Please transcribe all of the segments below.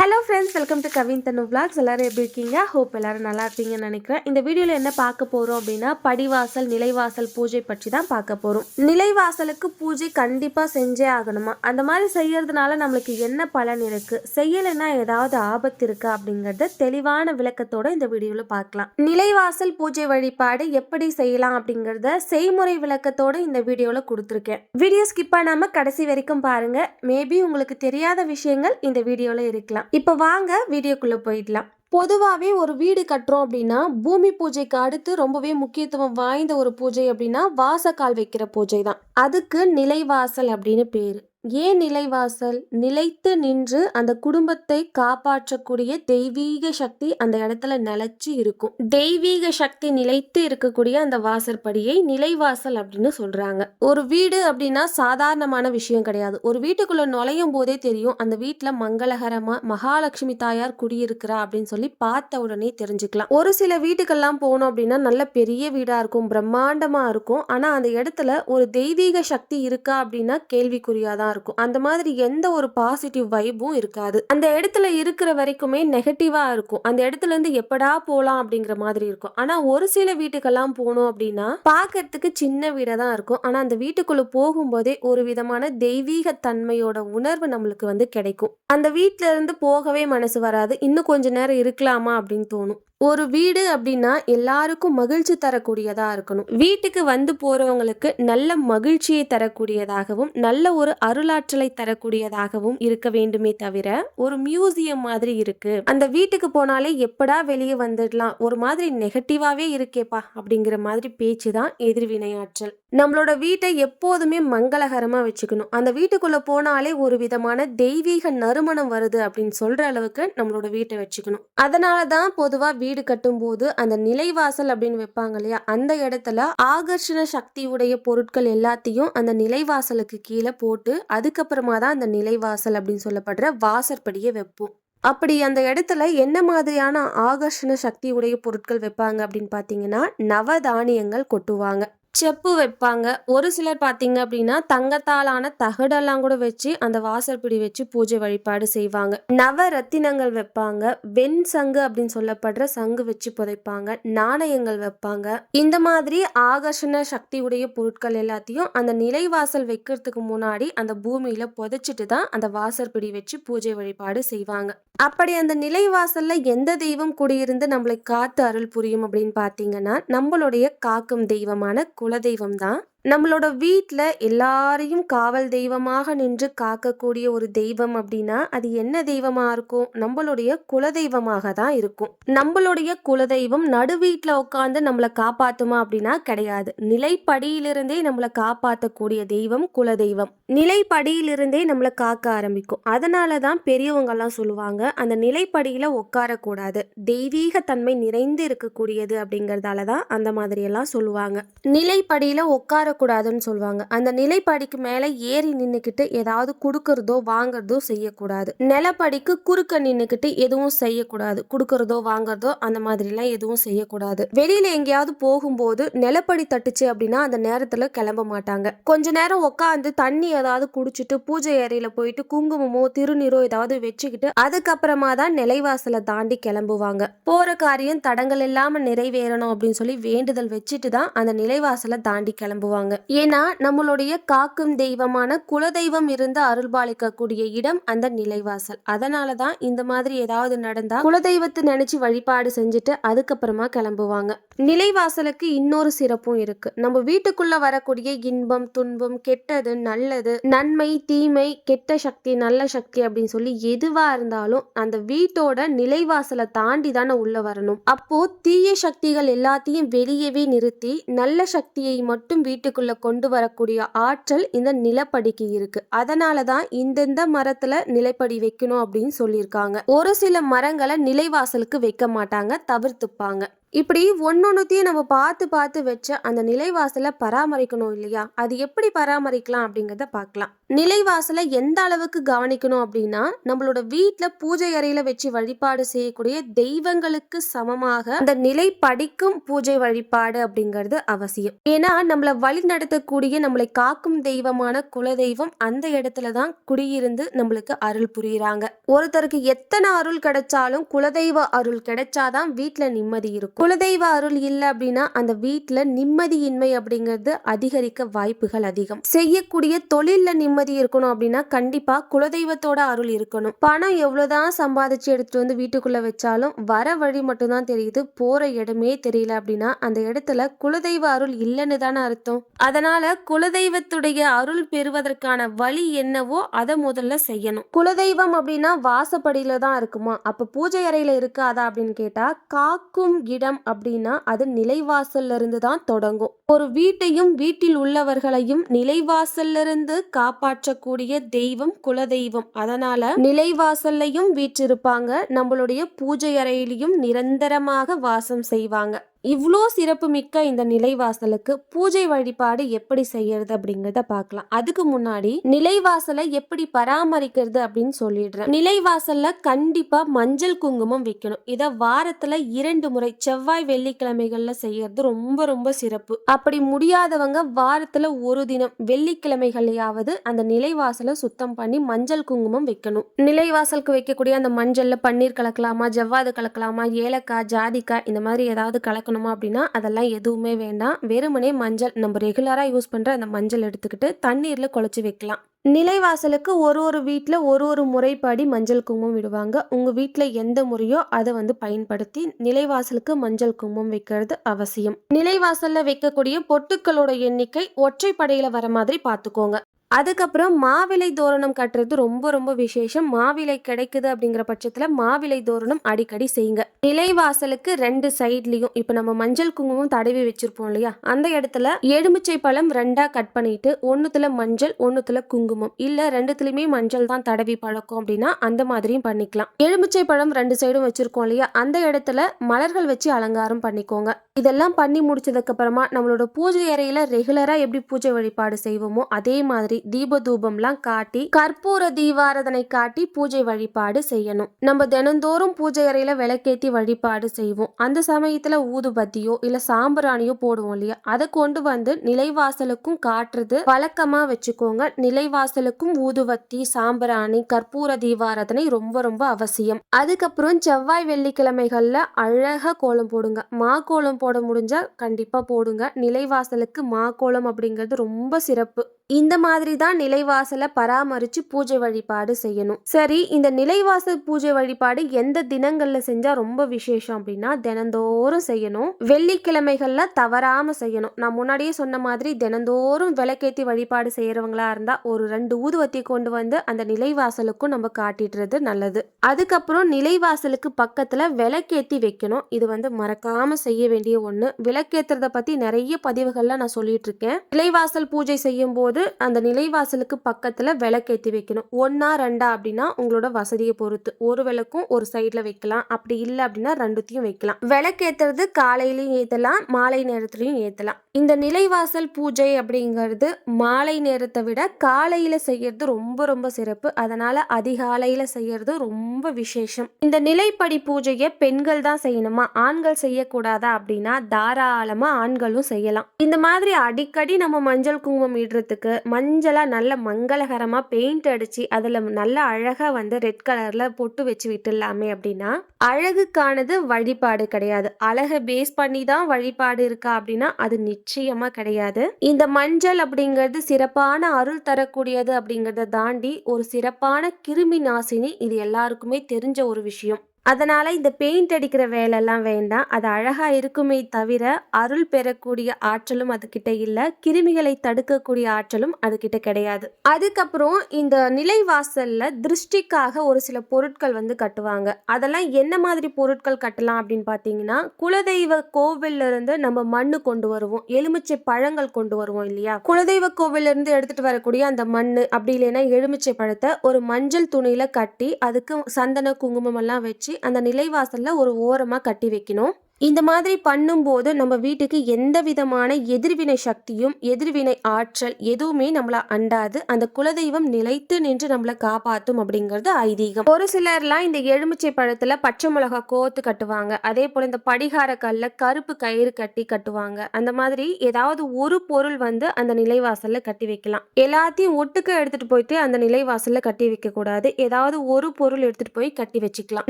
Hello friends welcome to Kavin Thanu vlogs எல்லாரும் எப்படி இருக்கீங்க? ஹோப் எல்லாரும் நல்லா இருப்பீங்கன்னு நினைக்கிறேன். இந்த வீடியோவில் என்ன பார்க்க போகிறோம் அப்படின்னா படிவாசல் நிலைவாசல் பூஜை பற்றி தான் பார்க்க போகிறோம் நிலைவாசலுக்கு பூஜை கண்டிப்பாக செஞ்சே ஆகணுமா? அந்த மாதிரி செய்யறதுனால நம்மளுக்கு என்ன பலன் இருக்குது செய்யலைன்னா ஏதாவது ஆபத்து இருக்கா அப்படிங்கிறத தெளிவான விளக்கத்தோட இந்த வீடியோவில் பார்க்கலாம். நிலைவாசல் பூஜை வழிபாடு எப்படி செய்யலாம் அப்படிங்கிறத செய்முறை விளக்கத்தோட இந்த வீடியோவில் கொடுத்துருக்கேன். வீடியோ ஸ்கிப் பண்ணாமல் கடைசி வரைக்கும் பாருங்கள் மேபி உங்களுக்கு தெரியாத விஷயங்கள் இந்த வீடியோவில் இருக்கலாம். இப்போ வாங்க வீடியோக்குள்ளே போயிடலாம். பொதுவாகவே ஒரு வீடு கட்டுறோம் அப்படின்னா பூமி பூஜைக்கு அடுத்து ரொம்பவே முக்கியத்துவம் வாய்ந்த ஒரு பூஜை அப்படின்னா வாசக்கால் வைக்கிற பூஜை தான் அதுக்கு நிலைவாசல் அப்படின்னு பேர். ஏன் நிலைவாசல்? நிலைத்து நின்று அந்த குடும்பத்தை காப்பாற்றக்கூடிய தெய்வீக சக்தி அந்த இடத்துல நிலச்சி இருக்கும். தெய்வீக சக்தி நிலைத்து இருக்கக்கூடிய அந்த வாசற்படியை நிலைவாசல் அப்படின்னு சொல்றாங்க. ஒரு வீடு அப்படின்னா சாதாரணமான விஷயம் கிடையாது. ஒரு வீட்டுக்குள்ள நுழையும் போதே தெரியும் அந்த வீட்டுல மங்களகரமா மகாலட்சுமி தாயார் குடியிருக்கிறா அப்படின்னு சொல்லி பார்த்த உடனே தெரிஞ்சுக்கலாம். ஒரு சில வீட்டுக்கெல்லாம் போனோம் அப்படின்னா நல்ல பெரிய வீடா இருக்கும் பிரம்மாண்டமா இருக்கும். ஆனா அந்த இடத்துல ஒரு தெய்வீக சக்தி இருக்கா அப்படின்னா கேள்விக்குறியாதான் இருக்கும் இருக்கும். அந்த மாதிரி எந்த ஒரு பாசிட்டிவ் வைபும் இருக்காது. அந்த இடத்துல இருக்கிற வரைக்குமே நெகட்டிவாக இருக்கும். அந்த இடத்துல இருந்து எப்படா போகலாம் அப்படிங்கிற மாதிரி இருக்கும். ஆனால் ஒரு சில வீட்டுக்கெல்லாம் போனோம் அப்படின்னா பார்க்கறதுக்கு சின்ன வீடாக தான் இருக்கும். ஆனால் அந்த வீட்டுக்குள்ளே போகும்போதே ஒரு விதமான தெய்வீக தன்மையோட உணர்வு நம்மளுக்கு வந்து கிடைக்கும். அந்த வீட்டிலேருந்து இருந்து போகவே மனசு வராது. இன்னும் கொஞ்ச நேரம் இருக்கலாமா அப்படின்னு தோணும். ஒரு வீடு அப்படின்னா எல்லாருக்கும் மகிழ்ச்சி தரக்கூடியதாக இருக்கணும். வீட்டுக்கு வந்து போகிறவங்களுக்கு நல்ல மகிழ்ச்சியை தரக்கூடியதாகவும் நல்ல ஒரு அருளாற்றலை தரக்கூடியதாகவும் இருக்க வேண்டுமே தவிர ஒரு மியூசியம் மாதிரி இருக்கு. அந்த வீட்டுக்கு போனாலே எப்படா வெளியே வந்துடலாம்? ஒரு மாதிரி நெகட்டிவாகவே இருக்கேப்பா அப்படிங்கிற மாதிரி பேச்சு தான் எதிர்வினையாற்றல். நம்மளோட வீட்டை எப்போதுமே மங்களகரமாக வச்சுக்கணும். அந்த வீட்டுக்குள்ளே போனாலே ஒரு விதமான தெய்வீக நறுமணம் வருது அப்படின்னு சொல்கிற அளவுக்கு நம்மளோட வீட்டை வச்சுக்கணும். அதனால தான் பொதுவாக வீடு கட்டும்போது அந்த நிலைவாசல் அப்படின்னு வைப்பாங்க இல்லையா? அந்த இடத்துல ஆகர்ஷண சக்தி உடைய பொருட்கள் எல்லாத்தையும் அந்த நிலைவாசலுக்கு கீழே போட்டு அதுக்கப்புறமா தான் அந்த நிலைவாசல் அப்படின்னு சொல்லப்படுற வாசற்படியை வைப்போம். அப்படி அந்த இடத்துல என்ன மாதிரியான ஆகர்ஷண சக்தி உடைய பொருட்கள் வைப்பாங்க அப்படின்னு பார்த்தீங்கன்னா நவதானியங்கள் கொட்டுவாங்க. செப்பு வைப்பாங்க. ஒரு சிலர் பார்த்தீங்க அப்படின்னா தங்கத்தாலான தகடெல்லாம் கூட வச்சு அந்த வாசற்படி வச்சு பூஜை வழிபாடு செய்வாங்க. நவ ரத்தினங்கள் வைப்பாங்க. வெண் சங்கு அப்படின்னு சொல்லப்படுற சங்கு வச்சு புதைப்பாங்க. நாணயங்கள் வைப்பாங்க. இந்த மாதிரி ஆகர்ஷண சக்தி உடைய பொருட்கள் எல்லாத்தையும் அந்த நிலைவாசல் வைக்கிறதுக்கு முன்னாடி அந்த பூமியில புதைச்சிட்டு தான் அந்த வாசற்படி வச்சு பூஜை வழிபாடு செய்வாங்க. அப்படி அந்த நிலைவாசல்ல எந்த தெய்வம் குடியிருந்து நம்மளை காத்து அருள் புரியும் அப்படின்னு பார்த்தீங்கன்னா நம்மளுடைய காக்கும் தெய்வமான குலதெய்வம் தான் நம்மளோட வீட்டில் எல்லாரையும் காவல் தெய்வமாக நின்று காக்கக்கூடிய ஒரு தெய்வம் அப்படின்னா அது என்ன தெய்வமாக இருக்கும்? நம்மளுடைய குலதெய்வமாக தான் இருக்கும். நம்மளுடைய குலதெய்வம் நடு வீட்டில் உட்காந்து நம்மளை காப்பாற்றுமா அப்படின்னா கிடையாது. நிலைப்படியிலிருந்தே நம்மளை காப்பாற்றக்கூடிய தெய்வம் குலதெய்வம். நிலைப்படியிலிருந்தே நம்மளை காக்க ஆரம்பிக்கும். அதனால தான் பெரியவங்கெல்லாம் சொல்லுவாங்க அந்த நிலைப்படியில் உட்காரக்கூடாது தெய்வீக தன்மை நிறைந்து இருக்கக்கூடியது அப்படிங்கிறதால தான் அந்த மாதிரியெல்லாம் சொல்லுவாங்க. நிலைப்படியில் உட்கார கூடாதுன்னு சொல்லுவாங்க. அந்த நிலைப்படிக்கு மேலே ஏறி நின்றுக்கிட்டு ஏதாவது கொடுக்கறதோ வாங்குறதோ செய்யக்கூடாது. நிலப்படிக்கு குறுக்க நின்றுக்கிட்டு எதுவும் செய்யக்கூடாது. கொடுக்கறதோ வாங்குறதோ அந்த மாதிரிலாம் எதுவும் செய்யக்கூடாது. வெளியில எங்கேயாவது போகும்போது நிலப்படி தட்டுச்சு அப்படின்னா அந்த நேரத்தில் கிளம்ப மாட்டாங்க. கொஞ்ச நேரம் உட்காந்து தண்ணி ஏதாவது குடிச்சிட்டு பூஜை அறையில போயிட்டு குங்குமமோ திருநீரோ ஏதாவது வச்சுக்கிட்டு அதுக்கப்புறமா தான் நிலைவாசலை தாண்டி கிளம்புவாங்க. போற காரியம் தடங்கள் இல்லாம நிறைவேறணும் அப்படின்னு சொல்லி வேண்டுதல் வச்சுட்டு தான் அந்த நிலைவாசலை தாண்டி கிளம்புவாங்க. ஏன்னா நம்மளுடைய காக்கும் தெய்வமான குலதெய்வம் இருந்து அருள்பாலிக்கக்கூடிய இடம் அந்த நிலைவாசல். அதனால தான் இந்த மாதிரி ஏதாவது நடந்தா குலதெய்வத்தை நினைச்சு வழிபாடு செஞ்சுட்டு அதுக்கப்புறமா கிளம்புவாங்க. நிலைவாசலுக்கு இன்னொரு சிறப்பும் இருக்கு. நம்ம வீட்டுக்குள்ள வரக்கூடிய இன்பம் துன்பம் கெட்டது நல்லது நன்மை தீமை கெட்ட சக்தி நல்ல சக்தி அப்படின்னு சொல்லி எதுவா இருந்தாலும் அந்த வீட்டோட நிலைவாசலை தாண்டி தானே உள்ள வரணும். அப்போ தீய சக்திகள் எல்லாத்தையும் வெளியவே நிறுத்தி நல்ல சக்தியை மட்டும் வீட்டு வீட்டுக்குள்ளே கொண்டு வரக்கூடிய ஆற்றல் இந்த நிலப்படிக்கு இருக்கு. அதனால தான் இந்தந்த மரத்தில் நிலைப்படி வைக்கணும் அப்படின்னு சொல்லியிருக்காங்க. ஒரு சில மரங்களை நிலைவாசலுக்கு வைக்க மாட்டாங்க தவிர்த்துப்பாங்க. இப்படி ஒன்னொன்னுத்தையும் நம்ம பார்த்து பார்த்து வச்ச அந்த நிலைவாசலை பராமரிக்கணும் இல்லையா? அது எப்படி பராமரிக்கலாம் அப்படிங்கிறத பார்க்கலாம். நிலைவாசலை எந்த அளவுக்கு கவனிக்கணும் அப்படின்னா நம்மளோட வீட்டில் பூஜை அறையில வச்சு வழிபாடு செய்யக்கூடிய தெய்வங்களுக்கு சமமாக அந்த நிலை படிக்கும் பூஜை வழிபாடு அப்படிங்கிறது அவசியம். ஏன்னா நம்மளை வழி நடத்தக்கூடிய நம்மளை காக்கும் தெய்வமான குலதெய்வம் அந்த இடத்துல தான் குடியிருந்து நம்மளுக்கு அருள் புரியுறாங்க. ஒருத்தருக்கு எத்தனை அருள் கிடைச்சாலும் குலதெய்வ அருள் கிடைச்சாதான் வீட்டில் நிம்மதி இருக்கும். குலதெய்வ அருள் இல்லை அப்படின்னா அந்த வீட்டில் நிம்மதியின்மை அப்படிங்கிறது அதிகரிக்க வாய்ப்புகள் அதிகம். செய்யக்கூடிய தொழிலில் நிம்மதி இருக்கணும் அப்படின்னா கண்டிப்பாக குலதெய்வத்தோட அருள் இருக்கணும். பணம் எவ்வளோதான் சம்பாதிச்சு எடுத்துட்டு வந்து வீட்டுக்குள்ளே வச்சாலும் வர வழி மட்டும்தான் தெரியுது. போகிற இடமே தெரியல அப்படின்னா அந்த இடத்துல குலதெய்வ அருள் இல்லைன்னு தானே அர்த்தம். அதனால குலதெய்வத்துடைய அருள் பெறுவதற்கான வழி என்னவோ அதை முதல்ல செய்யணும். குலதெய்வம் அப்படின்னா வாசப்படியில தான் இருக்குமா? அப்போ பூஜை அறையில் இருக்காதா அப்படின்னு கேட்டால் காக்கும் இடம் அப்படின்னா அது நிலைவாசல்ல இருந்து தான் தொடங்கும். ஒரு வீட்டையும் வீட்டில் உள்ளவர்களையும் நிலைவாசல்லிருந்து காப்பாற்றக்கூடிய தெய்வம் குலதெய்வம். அதனால நிலைவாசல்லையும் வீற்றிருப்பாங்க. நம்மளுடைய பூஜை அறையிலையும் நிரந்தரமாக வாசம் செய்வாங்க. இவ்வளோ சிறப்பு மிக்க இந்த நிலைவாசலுக்கு பூஜை வழிபாடு எப்படி செய்யறது அப்படிங்கிறத பார்க்கலாம். அதுக்கு முன்னாடி நிலைவாசலை எப்படி பராமரிக்கிறது அப்படின்னு சொல்லிடுறேன். நிலைவாசல்ல கண்டிப்பா மஞ்சள் குங்குமம் வைக்கணும். இதை வாரத்துல இரண்டு முறை செவ்வாய் வெள்ளிக்கிழமைகள்ல செய்யறது ரொம்ப ரொம்ப சிறப்பு. அப்படி முடியாதவங்க வாரத்தில் ஒரு தினம் வெள்ளிக்கிழமைகளையாவது அந்த நிலைவாசலை சுத்தம் பண்ணி மஞ்சள் குங்குமம் வைக்கணும். நிலைவாசலுக்கு வைக்கக்கூடிய அந்த மஞ்சளில் பன்னீர் கலக்கலாமா ஜவ்வாது கலக்கலாமா ஏலக்காய் ஜாதிக்காய் இந்த மாதிரி ஏதாவது கலக்கணுமா அப்படின்னா அதெல்லாம் எதுவுமே வேண்டாம். வெறுமனே மஞ்சள் நம்ம ரெகுலராக யூஸ் பண்ணுற அந்த மஞ்சள் எடுத்துக்கிட்டு தண்ணீரில் குழச்சி வைக்கலாம். நிலைவாசலுக்கு ஒரு ஒரு வீட்டில் ஒரு ஒரு முறைப்படி மஞ்சள் குங்குமம் விடுவாங்க. உங்கள் வீட்டில் எந்த முறையோ அதை வந்து பயன்படுத்தி நிலைவாசலுக்கு மஞ்சள் குங்குமம் வைக்கிறது அவசியம். நிலைவாசலில் வைக்கக்கூடிய பொட்டுக்களோட எண்ணிக்கை ஒற்றைப்படையில் வர மாதிரி பார்த்துக்கோங்க அதுக்கப்புறம் மாவிலை தோரணம் கட்டுறது ரொம்ப ரொம்ப விசேஷம். மாவிலை கிடைக்குது அப்படிங்கிற பட்சத்தில் மாவிலை தோரணம் அடிக்கடி செய்யுங்க. நிலைவாசலுக்கு ரெண்டு சைட்லேயும் இப்போ நம்ம மஞ்சள் குங்குமம் தடவி வச்சிருப்போம் இல்லையா? அந்த இடத்துல எலுமிச்சை பழம் ரெண்டாக கட் பண்ணிட்டு ஒன்றுத்துல மஞ்சள் ஒன்றுத்துல குங்குமம். இல்லை ரெண்டுத்துலையுமே மஞ்சள் தான் தடவி பழக்கம் அப்படின்னா அந்த மாதிரியும் பண்ணிக்கலாம். எலுமிச்சை பழம் ரெண்டு சைடும் வச்சிருக்கோம் இல்லையா? அந்த இடத்துல மலர்கள் வச்சு அலங்காரம் பண்ணிக்கோங்க. இதெல்லாம் பண்ணி முடிச்சதுக்கு அப்புறமா நம்மளோட பூஜை அறையில ரெகுலரா எப்படி பூஜை வழிபாடு செய்வோமோ அதே மாதிரி தீப தூபம்லாம் காட்டி கற்பூர தீபாரதனை காட்டி பூஜை வழிபாடு செய்யணும். நம்ம தினந்தோறும் பூஜை அறையில விளக்கேத்தி வழிபாடு செய்வோம். அந்த சமயத்துல ஊதுபத்தியோ இல்ல சாம்பிராணியோ போடுவோம் இல்லையா? அதை கொண்டு வந்து நிலைவாசலுக்கும் காட்டுறது வழக்கமா வச்சுக்கோங்க. நிலைவாசலுக்கும் ஊதுவத்தி சாம்பிராணி கற்பூர தீபாரதனை ரொம்ப ரொம்ப அவசியம். அதுக்கப்புறம் செவ்வாய் வெள்ளிக்கிழமைகள்ல அழகாக கோலம் போடுங்க. மா கோலம் போட முடிஞ்சால் கண்டிப்பாக போடுங்க. நிலைவாசலுக்கு மாக்கோலம் அப்படிங்கிறது ரொம்ப சிறப்பு. இந்த மாதிரி தான் நிலைவாசலை பராமரித்து பூஜை வழிபாடு செய்யணும். சரி இந்த நிலைவாசல் பூஜை வழிபாடு எந்த தினங்களில் செஞ்சால் ரொம்ப விசேஷம் அப்படின்னா தினந்தோறும் செய்யணும். வெள்ளிக்கிழமைகளில் தவறாமல் செய்யணும். நான் முன்னாடியே சொன்ன மாதிரி தினந்தோறும் விளக்கேற்றி வழிபாடு செய்கிறவங்களா இருந்தால் ஒரு ரெண்டு ஊதுவத்தி கொண்டு வந்து அந்த நிலைவாசலுக்கும் நம்ம காட்டிடுறது நல்லது. அதுக்கப்புறம் நிலைவாசலுக்கு பக்கத்தில் விளக்கேற்றி வைக்கணும். இது வந்து மறக்காமல் செய்ய வேண்டிய ஒன்று விளக்கேற்றுறத பற்றி நிறைய பதிவுகளில் நான் சொல்லிட்டு இருக்கேன். நிலைவாசல் பூஜை செய்யும் போது அந்த நிலைவாசலுக்கு பக்கத்தில் விளக்கேற்றி வைக்கணும். ஒன்றா ரெண்டா அப்படின்னா உங்களோட வசதியை பொறுத்து. ஒரு விளக்கும் ஒரு சைடில் வைக்கலாம். அப்படி இல்லை அப்படின்னா ரெண்டுத்தையும் வைக்கலாம். விளக்கேற்றுறது காலையிலையும் ஏற்றலாம் மாலை நேரத்துலையும் ஏற்றலாம் இந்த நிலைவாசல் பூஜை அப்படிங்கிறது மாலை நேரத்தை விட காலையில் செய்கிறது ரொம்ப ரொம்ப சிறப்பு. அதனால் அதிகாலையில் செய்யறது ரொம்ப விசேஷம். இந்த நிலைப்படி பூஜையை பெண்கள் தான் செய்யணுமா? ஆண்கள் செய்யக்கூடாதா அப்படின்னா தாராளமாக ஆண்களும் செய்யலாம். இந்த மாதிரி அடிக்கடி நம்ம மஞ்சள் குங்குமம் இடுறதுக்கு மஞ்சளாக நல்ல மங்களகரமாக பெயிண்ட் அடித்து அதில் நல்ல அழகாக வந்து ரெட் கலரில் பொட்டு வச்சு விட்டுடலாமே அப்படின்னா அழகுக்கானது வழிபாடு கிடையாது. அழகை பேஸ் பண்ணி தான் வழிபாடு இருக்கா அப்படின்னா அது நிச்சயமாக கிடையாது. இந்த மஞ்சள் அப்படிங்கிறது சிறப்பான அருள் தரக்கூடியது அப்படிங்கிறத தாண்டி ஒரு சிறப்பான கிருமி நாசினி இது எல்லாருக்குமே தெரிஞ்ச ஒரு விஷயம். அதனால் இந்த பெயிண்ட் அடிக்கிற வேலைலாம் வேண்டாம். அது அழகாக இருக்குமே தவிர அருள் பெறக்கூடிய ஆற்றலும் அதுக்கிட்ட இல்லை. கிருமிகளை தடுக்கக்கூடிய ஆற்றலும் அதுக்கிட்ட கிடையாது. அதுக்கப்புறம் இந்த நிலைவாசலில் திருஷ்டிக்காக ஒரு சில பொருட்கள் வந்து கட்டுவாங்க. அதெல்லாம் என்ன மாதிரி பொருட்கள் கட்டலாம் அப்படின்னு பார்த்தீங்கன்னா குலதெய்வ கோவிலிருந்து நம்ம மண்ணு கொண்டு வருவோம். எலுமிச்சை பழங்கள் கொண்டு வருவோம் இல்லையா? குலதெய்வ கோவிலிருந்து எடுத்துகிட்டு வரக்கூடிய அந்த மண் அப்படி இல்லைன்னா எலுமிச்சை பழத்தை ஒரு மஞ்சள் துணியில் கட்டி அதுக்கு சந்தன குங்குமம் எல்லாம் வச்சு அந்த நிலைவாசலில் ஒரு ஓரமாக கட்டி வைக்கணும். இந்த மாதிரி பண்ணும்போது நம்ம வீட்டுக்கு எந்த விதமான எதிர்வினை சக்தியும் எதிர்வினை ஆற்றல் எதுவுமே நம்மள அண்டாது. அந்த குலதெய்வம் நிலைத்து நின்று நம்மளை காப்பாத்தும் அப்படிங்கிறது ஐதீகம். ஒரு சிலர்லாம் இந்த எலுமிச்சை பழத்துல பச்சை மிளகா கோத்து கட்டுவாங்க. அதே போல இந்த படிகார கல்ல கருப்பு கயிறு கட்டி கட்டுவாங்க. அந்த மாதிரி ஏதாவது ஒரு பொருள் வந்து அந்த நிலைவாசல்ல கட்டி வைக்கலாம். எல்லாத்தையும் ஒட்டுக்க எடுத்துட்டு போயிட்டு அந்த நிலைவாசல்ல கட்டி வைக்க கூடாது. ஏதாவது ஒரு பொருள் எடுத்துட்டு போய் கட்டி வச்சுக்கலாம்.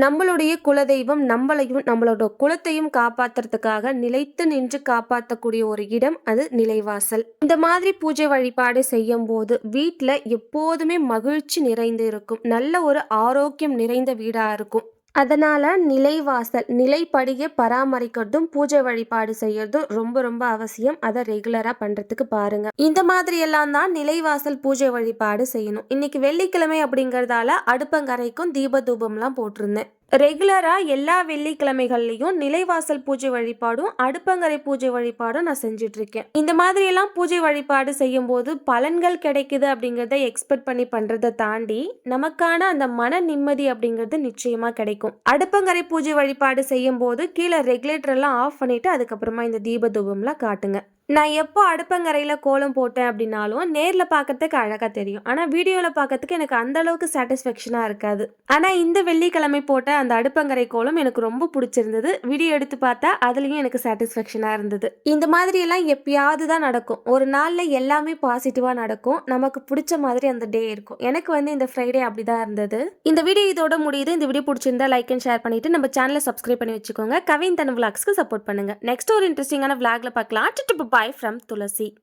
நம்மளுடைய குலதெய்வம் நம்மளையும் நம்மளோட குலத்தையும் காப்பாத்துறதுக்காக நிலைத்து நின்று காப்பாற்றக்கூடிய ஒரு இடம் அது நிலைவாசல். இந்த மாதிரி பூஜை வழிபாடு செய்யும் போது வீட்டில் எப்போதுமே மகிழ்ச்சி நிறைந்து இருக்கும். நல்ல ஒரு ஆரோக்கியம் நிறைந்த வீடாக இருக்கும். அதனால நிலைவாசல் நிலைப்படியை பராமரிக்கிறதும் பூஜை வழிபாடு செய்யறதும் ரொம்ப ரொம்ப அவசியம். அதை ரெகுலரா பண்றதுக்கு பாருங்க. இந்த மாதிரி எல்லாம் தான் நிலைவாசல் பூஜை வழிபாடு செய்யணும். இன்னைக்கு வெள்ளிக்கிழமை அப்படிங்கறதால அடுப்பங்கரைக்கும் தீப தூபம்லாம் போட்டிருந்தேன். ரெகுலராக எல்லா வெள்ளிக்கிழமைகள்லையும் நிலைவாசல் பூஜை வழிபாடும் அடுப்பங்கரை பூஜை வழிபாடும் நான் செஞ்சிட்ருக்கேன். இந்த மாதிரியெல்லாம் பூஜை வழிபாடு செய்யும்போது பலன்கள் கிடைக்குது அப்படிங்கிறத எக்ஸ்பெக்ட் பண்ணி பண்ணுறதை தாண்டி நமக்கான அந்த மன நிம்மதி அப்படிங்கிறது நிச்சயமாக கிடைக்கும். அடுப்பங்கரை பூஜை வழிபாடு செய்யும்போது கீழே ரெகுலேட்டரெல்லாம் ஆஃப் பண்ணிவிட்டு அதுக்கப்புறமா இந்த தீப தூபம்லாம் காட்டுங்க. நான் எப்போ அடுப்பங்கரையில் கோலம் போட்டேன் அப்படின்னாலும் நேரில் பார்க்கறதுக்கு அழகாக தெரியும். ஆனால் வீடியோவில் பார்க்கறதுக்கு எனக்கு அந்த அளவுக்கு சாட்டிஸ்ஃபேக்ஷனாக இருக்காது. ஆனால் இந்த வெள்ளிக்கிழமை போட்ட அந்த அடுப்பங்கரை கோலம் எனக்கு ரொம்ப பிடிச்சிருந்தது. வீடியோ எடுத்து பார்த்தா அதுலேயும் எனக்கு சாட்டிஸ்ஃபேக்ஷனாக இருந்தது. இந்த மாதிரியெல்லாம் எப்பயாவது தான் நடக்கும். ஒரு நாளில் எல்லாமே பாசிட்டிவாக நடக்கும். நமக்கு பிடிச்ச மாதிரி அந்த டே இருக்கும். எனக்கு வந்து இந்த ஃப்ரைடே அப்படி தான் இருந்தது. இந்த வீடியோ இதோட முடியுது. இந்த வீடியோ பிடிச்சிருந்தா லைக் அண்ட் ஷேர் பண்ணிட்டு நம்ம சேனலை சப்ஸ்கிரைப் பண்ணி வச்சுக்கோங்க. கவின் தன் விளாக்ஸ்க்கு சப்போர்ட் பண்ணுங்க. நெக்ஸ்ட் ஒரு இன்ட்ரெஸ்டிங்கான விளாக்ல பார்க்கலாம். Bye from Tulasi.